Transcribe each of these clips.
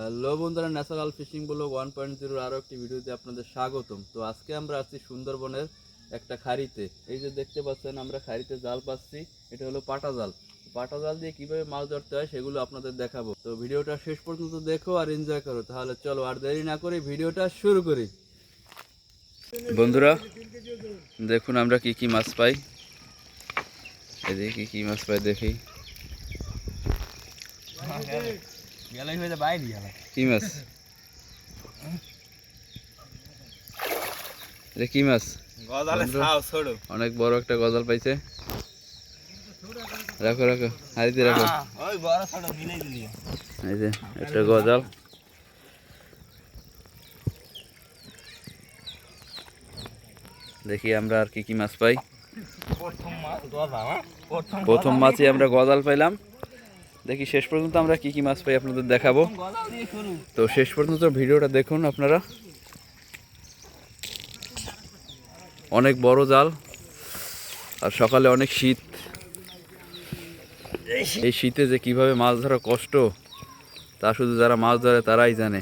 Hello বন্ধুরা national fishing blog one point জিরোর আরও একটি ভিডিওতে আপনাদের স্বাগতম। তো আজকে আমরা আছি সুন্দরবনের একটা খাড়িতে। এই যে দেখতে পাচ্ছেন, আমরা খাড়িতে জাল পাচ্ছি, এটা হলো পাটা জাল। পাটা জাল দিয়ে কীভাবে মাছ ধরতে হয় সেগুলো আপনাদের দেখাবো। তো ভিডিওটা শেষ পর্যন্ত দেখো আর এনজয় করো। তাহলে চলো আর দেরি না করে ভিডিওটা শুরু করি। বন্ধুরা, দেখুন আমরা কি কি মাছ পাই। এদিকে কি মাছ পাই দেখি। গেলাই হয়ে যায় বাইরে গেল কি মাছ? এটা কি মাছ? গজালে খাও ছোড়ো। অনেক বড় একটা গজাল পাইছে। রাখো রাখো হাড়িতে রাখো। ওই বড় ছোড়ো মিলাই দিলি। এই যে একটা গজাল। দেখি আমরা আর কি কি মাছ পাই। প্রথম মাছ গজা হ্যাঁ? প্রথম মাছই আমরা গজাল পাইলাম। দেখি শেষ পর্যন্ত আমরা কি কি মাছ পাই আপনাদের দেখাবো। তো শেষ পর্যন্ত ভিডিওটা দেখুন আপনারা। অনেক বড় জাল, আর সকালে অনেক শীত। এই শীতে যে কীভাবে মাছ ধরা কষ্ট, তা শুধু যারা মাছ ধরে তারাই জানে।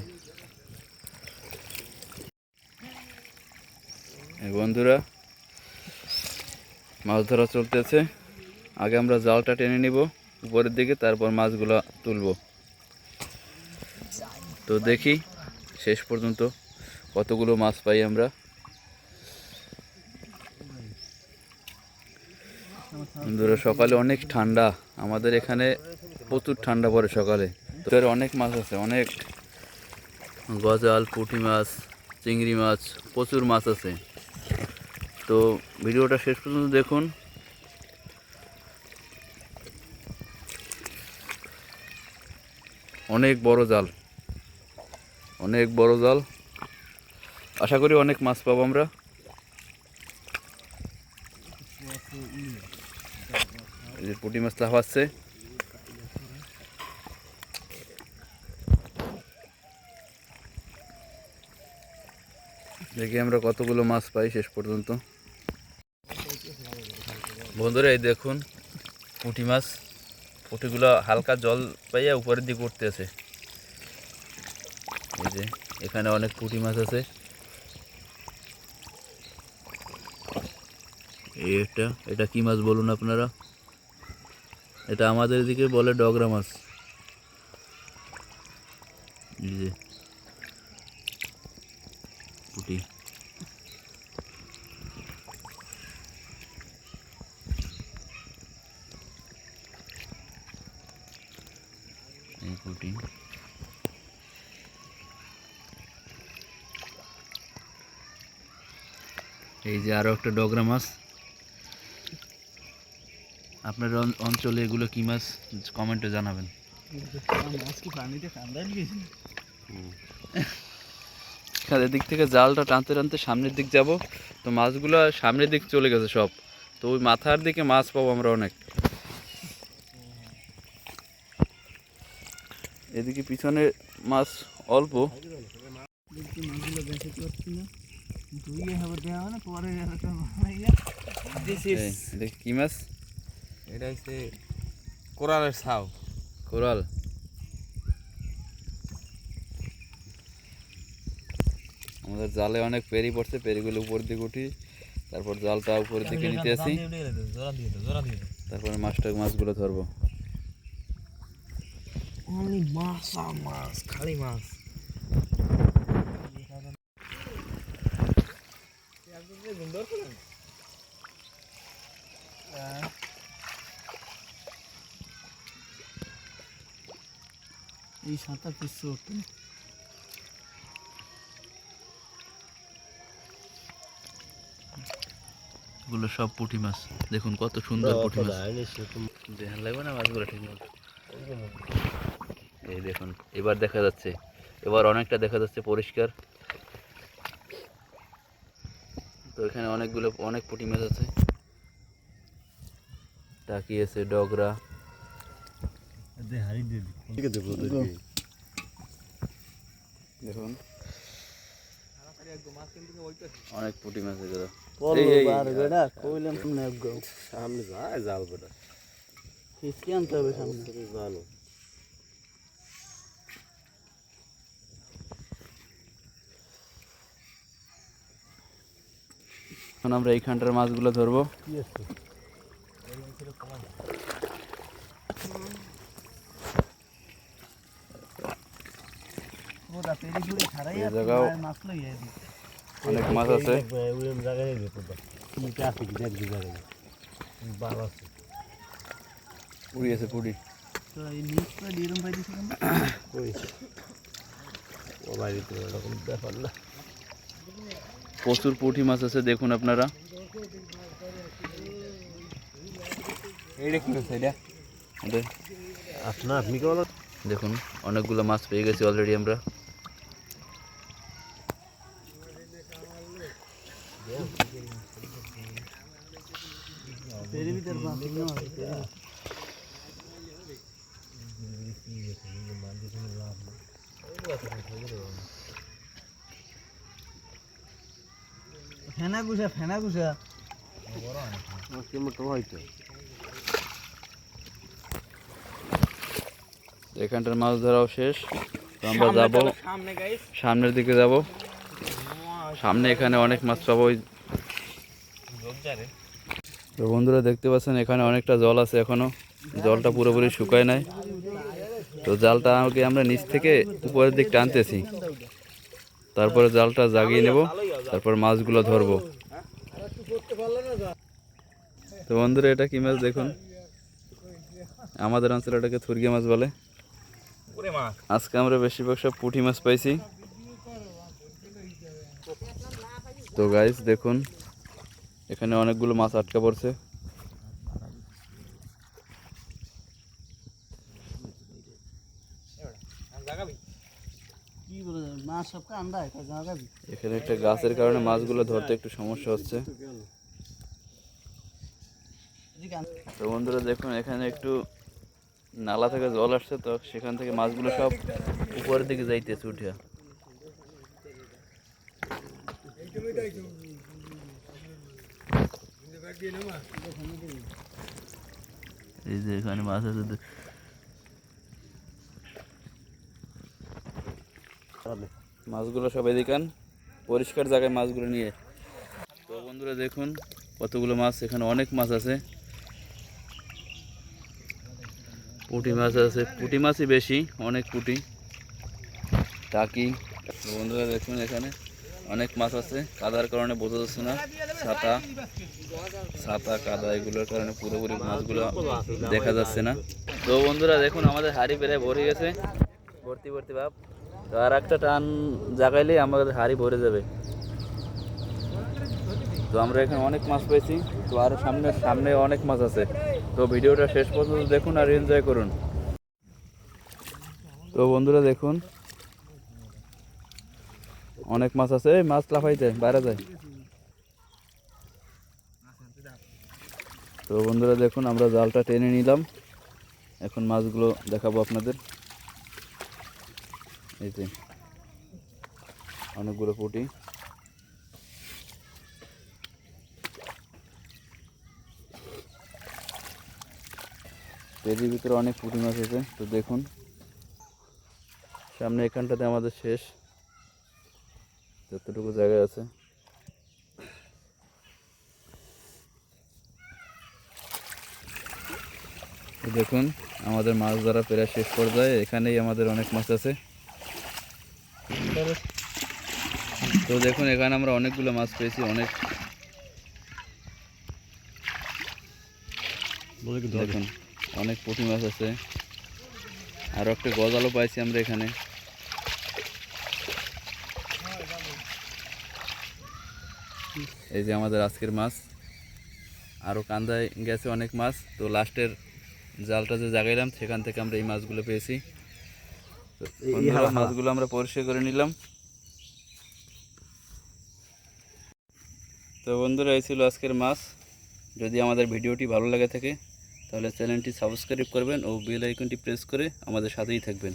বন্ধুরা, মাছ ধরা চলতেছে। আগে আমরা জালটা টেনে নিব। উপরের দিকে, তারপর মাছগুলো তুলবো। তো দেখি, শেষ পর্যন্ত কতগুলো মাছ পাই আমরা। বন্ধুরা, সকালে অনেক ঠান্ডা। আমাদের এখানে প্রচুর ঠান্ডা পড়ে সকালে। তো এর অনেক মাছ আছে, অনেক গজাল, পুঁটি মাছ, চিংড়ি মাছ, প্রচুর মাছ আছে। তো ভিডিওটা শেষ পর্যন্ত দেখুন। অনেক বড় জাল। অনেক বড় জাল। আশা করি অনেক মাছ পাবো আমরা। এই যে পুটি মাছ লাফাচ্ছে দেখি আমরা কতগুলো মাছ পাই শেষ পর্যন্ত। বন্ধুরা, এই দেখুন পুঁটি মাছ। পুঁটিগুলো হালকা জল পাইয়া উপরের দিকে উঠতেছে। এই যে, এখানে অনেক পুঁটি মাছ আছে। একটা, এটা কি মাছ বলুন আপনারা? এটা আমাদের দিকে বলে ডগরা মাছ। পুঁটি এই পুঁটি এই যে আরও একটা ডগরা মাছ। আপনার অঞ্চলে এগুলো কি মাছ? কমেন্টে জানাবেন। এখানের দিক থেকে জালটা টানতে টানতে সামনের দিক যাব। তো মাছগুলো সামনের দিক চলে গেছে সব। তো ওই মাথার দিকে মাছ পাবো আমরা অনেক। এদিকে পিছনে মাছ অল্প। মাছগুলো হবে দেওয়া পরে দিস এটা কি মাছ? এটা হচ্ছে কোরালের ছাও কোরাল। আমাদের জালে অনেক পেরি পড়ছে পেরিগুলো উপর দিকে উঠি তারপর জালটা উপর দিকে নিতে আসি। তারপরে মাছটা মাছগুলো ধরবো। মাছ মাছ খালি মাছ। এই সাঁতার কিছু উঠতে না। এগুলো সব পুঁটি মাছ। দেখুন কত সুন্দর পুঁটি মাছ। দেখান লাগবে না মাছগুলো ঠিক মতো? এই দেখুন এবার দেখা যাচ্ছে। এবার অনেকটা দেখা যাচ্ছে পরিষ্কার। তো এখানে অনেকগুলো অনেক পুঁটি মাছ আছে। টাকি আছে ডগরা। দেখুন। অনেক পুটি মাছ এগুলো সামনে যায় যাও বেটা ফিসকে আনতে হবে সামনে। এখন আমরা এইখানটার মাছগুলো ধরবো। অনেক মাছ আছে। পুড়ি আছে কেন? প্রচুর পুঁটি মাছ আছে দেখুন আপনারা। ওদের দেখুন অনেকগুলো মাছ পেয়ে গেছি অলরেডি আমরা। ফেনা গুছা এখানটার মাছ ধরাও শেষ। আমরা যাব। সামনের দিকে যাব। সামনে এখানে অনেক মাছ পাবো ওই তো বন্ধুরা দেখতে পাচ্ছেন, এখানে অনেকটা জল আছে এখনও জলটা পুরোপুরি শুকায় নাই। তো জালটা আমাকে আমরা নিচ থেকে উপরের দিক টানতেছি। তারপরে জালটা জাগিয়ে নেব, তারপর মাছগুলো ধরবো। তো বন্ধুরা, এটা কি মাছ দেখুন? আমাদের অঞ্চলে এটাকে থুরগি মাছ বলে। আজকে আমরা বেশিরভাগ সব পুঁটি মাছ পাইছি। তো গাইস দেখুন এখানে অনেকগুলো মাছ আটকা পড়ছে। এখানে একটা গাছের কারণে মাছগুলো ধরতে একটু সমস্যা হচ্ছে। তো বন্ধুরা, দেখুন, এখানে একটু নালা থেকে জল আসছে, তো সেখান থেকে মাছগুলো সব উপরের দিকে যাইতেছে উঠিয়া। এই যে এখানে মাছ আছে মাছগুলো সবাই এদিকান পরিষ্কার জায়গায় মাছগুলো নিয়ে তো বন্ধুরা দেখুন কতগুলো মাছ, এখানে অনেক মাছ আছে। পুঁটি মাছ আছে। পুঁটি মাছই বেশি, অনেক পুঁটি। টাকি। বন্ধুরা দেখুন এখানে। অনেক মাছ আছে, কাদার কারণে বোঝা যাচ্ছে না। ছাতা ছাতা, কাদা, এগুলোর কারণে পুরোপুরি মাছগুলো দেখা যাচ্ছে না। তো বন্ধুরা, দেখুন, আমাদের হাড়ি প্রায় ভরে গেছে। ভর্তি ভর্তি ভাব। তো আর একটা টান জাগাইলেই আমাদের হাড়ি ভরে যাবে। তো আমরা এখানে অনেক মাছ পেয়েছি। তো আর সামনে সামনে অনেক মাছ আছে। তো ভিডিওটা শেষ পর্যন্ত দেখুন আর এনজয় করুন। তো বন্ধুরা, দেখুন অনেক মাছ আছে। এই মাছ লাফাইতে বাইরে যায় তো বন্ধুরা দেখুন, আমরা জালটা টেনে নিলাম। এখন মাছগুলো দেখাবো আপনাদের। এই যে, অনেকগুলো পুঁটি। পেরির ভিতরে অনেক পুঁটি মাছ আছে। তো দেখুন, সামনে এখানটাতে আমাদের শেষ। যতটুকু জায়গা আছে। দেখুন, আমাদের মাছ ধরা প্রায় শেষ পর্যায়ে। এখানেই আমাদের অনেক মাছ আছে। তো দেখুন, এখানে আমরা অনেকগুলো মাছ পেয়েছি, অনেক। দেখুন, অনেক পুঁটি মাছ আছে। আরও একটা গজালও পাইছি আমরা এখানে। এই যে আমাদের আজকের মাছ। আরও কান্দায় গেছে অনেক মাছ। তো লাস্টের জালটা যে জাগাইলাম সেখান থেকে আমরা এই মাছগুলো পেয়েছি। তো মাছগুলো আমরা পরিষ্কার করে নিলাম। তো বন্ধুরা এই ছিল আজকের মাছ। যদি আমাদের ভিডিওটি ভালো লাগে থাকে তাহলে চ্যানেলটি সাবস্ক্রাইব করবেন ও বেল আইকনটি প্রেস করে আমাদের সাথেই থাকবেন।